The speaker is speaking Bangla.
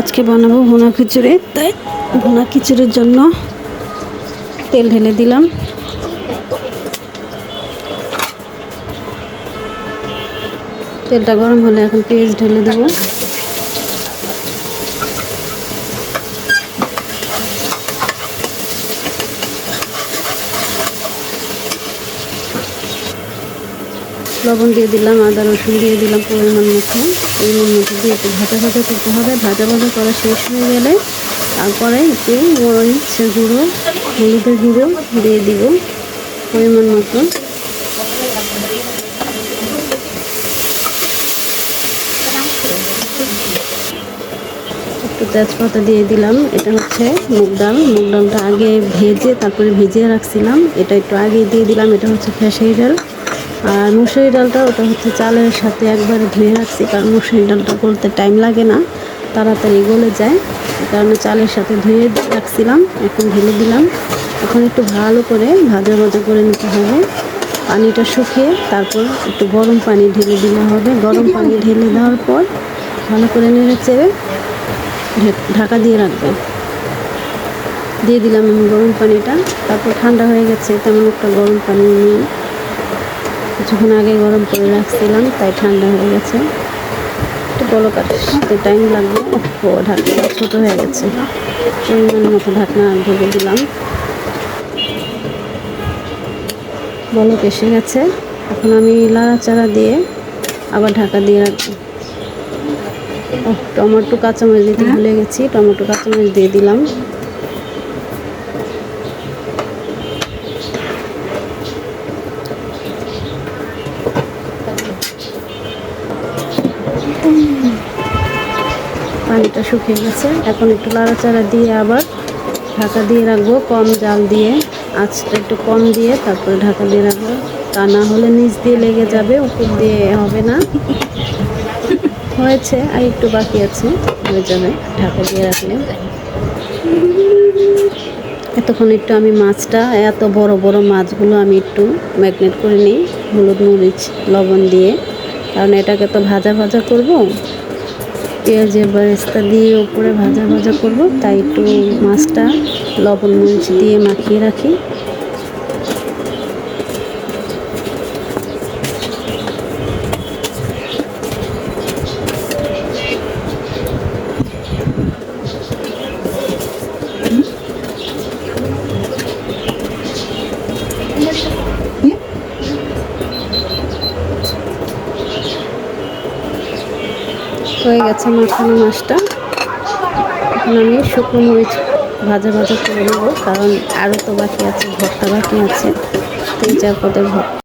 আজকে বানাবো ভুনা খিচুড়ি। তাই ভুনা খিচুড়ির জন্য তেল ঢেলে দিলাম। তেলটা গরম হলে এখন পেঁয়াজ ঢেলে দেবো। লবণ দিয়ে দিলাম, আদা, রসুন দিয়ে দিলাম পরিমাণ মতো। পরিমাণ মতো দিয়ে একটু ভাজা ভাজা করতে হবে। ভাজা ভাজা করা শেষ হয়ে গেলে তারপরে একটু মরিচের গুঁড়ো, হলুদের গুঁড়ো দিয়ে দিব পরিমাণ মতো। একটু তেজপাতা দিয়ে দিলাম। এটা হচ্ছে মুগ ডাল। মুগ ডালটা আগে ভেজে, তারপরে ভিজিয়ে রাখছিলাম। এটা একটু আগে দিয়ে দিলাম। এটা হচ্ছে খেসারি ডাল আর মুসুরি ডালটা ওটা হচ্ছে চালের সাথে একবারে ধুয়ে রাখছি, কারণ মুসুরি ডালটা গলতে টাইম লাগে না, তাড়াতাড়ি গলে যায়। কারণে চালের সাথে ধুয়ে রাখছিলাম, এখন ঢেলে দিলাম। এখন একটু ভালো করে ভাজা ভাজা করে নিতে হবে। পানিটা শুকিয়ে তারপর একটু গরম পানি ঢেলে দিলে হবে। গরম পানি ঢেলে দেওয়ার পর ভালো করে নেড়ে চেড়ে ঢাকা দিয়ে রাখবেন দিয়ে দিলাম আমি গরম পানিটা। তারপর ঠান্ডা হয়ে গেছে, তেমন একটা গরম পানি নেই। কিছুক্ষণ আগে গরম করে রাখছিলাম তাই ঠান্ডা হয়ে গেছে। একটু বলক আসতে টাইম লাগবে? ও ঢাকনা ছোটো হয়ে গেছে। পরিমাণ মতো ঢাকনা ঢেলে দিলাম। বলক এসে গেছে। এখন আমি লাড়া লাড়াচাড়া দিয়ে আবার ঢাকা দিয়ে রাখব। ও টমেটো কাঁচামরিচ দিতে ভুলে গেছি। টমেটো কাঁচামরিচ দিয়ে দিলাম। পানিটা শুকিয়ে গেছে। এখন একটু লাড়াচাড়া দিয়ে আবার ঢাকা দিয়ে রাখব, কম জাল দিয়ে। আঁচটা একটু কম দিয়ে তারপরে ঢাকা দিয়ে রাখব। তা না হলে নিচ দিয়ে লেগে যাবে, উপর দিয়ে হবে না। হয়েছে, আর একটু বাকি আছে, হয়ে যাবে, ঢাকা দিয়ে রাখলে। এতক্ষণ একটু আমি মাছটা, এত বড় বড় মাছগুলো আমি একটু ম্যাগনেট করে নিই, হলুদ, মরিচ, লবণ দিয়ে। কারণ এটাকে তো ভাজা ভাজা করব পেঁয়াজের বেরেস্তা দিয়ে উপরে ভাজা ভাজা করব, তাই একটু মাছটা লবণ মরিচ দিয়ে মাখিয়ে রাখি। হয়ে গেছে মাখানো মাছটা। এখন আমি শুকনো মরিচ ভাজা ভাজা করে নেব, কারণ আরও তো বাকি আছে, ভর্তা বাকি আছে। তিন চার পদের ভর্তা।